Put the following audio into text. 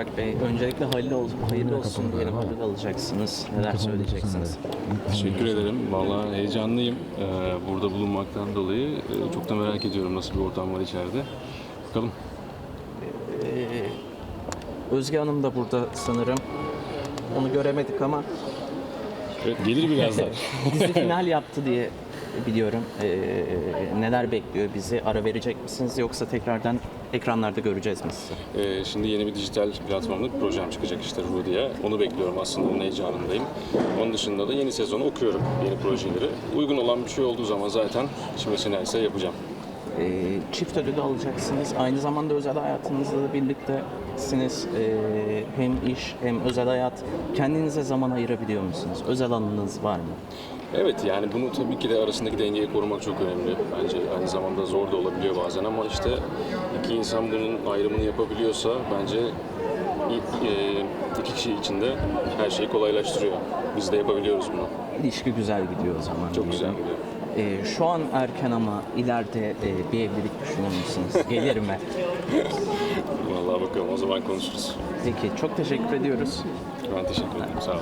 Burak Bey. Öncelikle hayırlı, ol, hayırlı olsun diyelim. Ödül alacaksınız. Neler söyleyeceksiniz? Teşekkür ederim. Vallahi heyecanlıyım ee, burada bulunmaktan dolayı. Ee, çok da merak ediyorum nasıl bir ortam var içeride. Bakalım. Özge Hanım da burada sanırım. Onu göremedik ama Evet, gelir birazdan. dizi final yaptı diye biliyorum. Ee, neler bekliyor bizi? Ara verecek misiniz yoksa tekrardan ekranlarda göreceğiz mi sizi? Ee, şimdi yeni bir dijital platformda bir projem çıkacak işte Rudi'ye. Onu bekliyorum aslında, onun heyecanındayım. Onun dışında da yeni sezonu okuyorum, yeni projeleri. Uygun olan bir şey olduğu zaman zaten şimdi neyse yapacağım. Ee, çift ödülü alacaksınız. Aynı zamanda özel hayatınızla da birliktesiniz. Ee, hem iş hem özel hayat. Kendinize zaman ayırabiliyor musunuz? Özel anınız var mı? Evet yani bunu tabii ki de arasındaki dengeyi korumak çok önemli. Bence aynı zamanda zor da olabiliyor bazen ama işte iki insan bunun ayrımını yapabiliyorsa bence i- e, iki kişi için de her şeyi kolaylaştırıyor. Biz de yapabiliyoruz bunu. İlişki güzel gidiyor o zaman. Çok güzel diyelim. gidiyor. Ee, şu an erken ama ileride e, bir evlilik düşünür müsünüz? Gelir mi? Vallahi bakalım o zaman konuşuruz. Peki çok teşekkür ediyoruz. Ben teşekkür ederim. Sağ olun.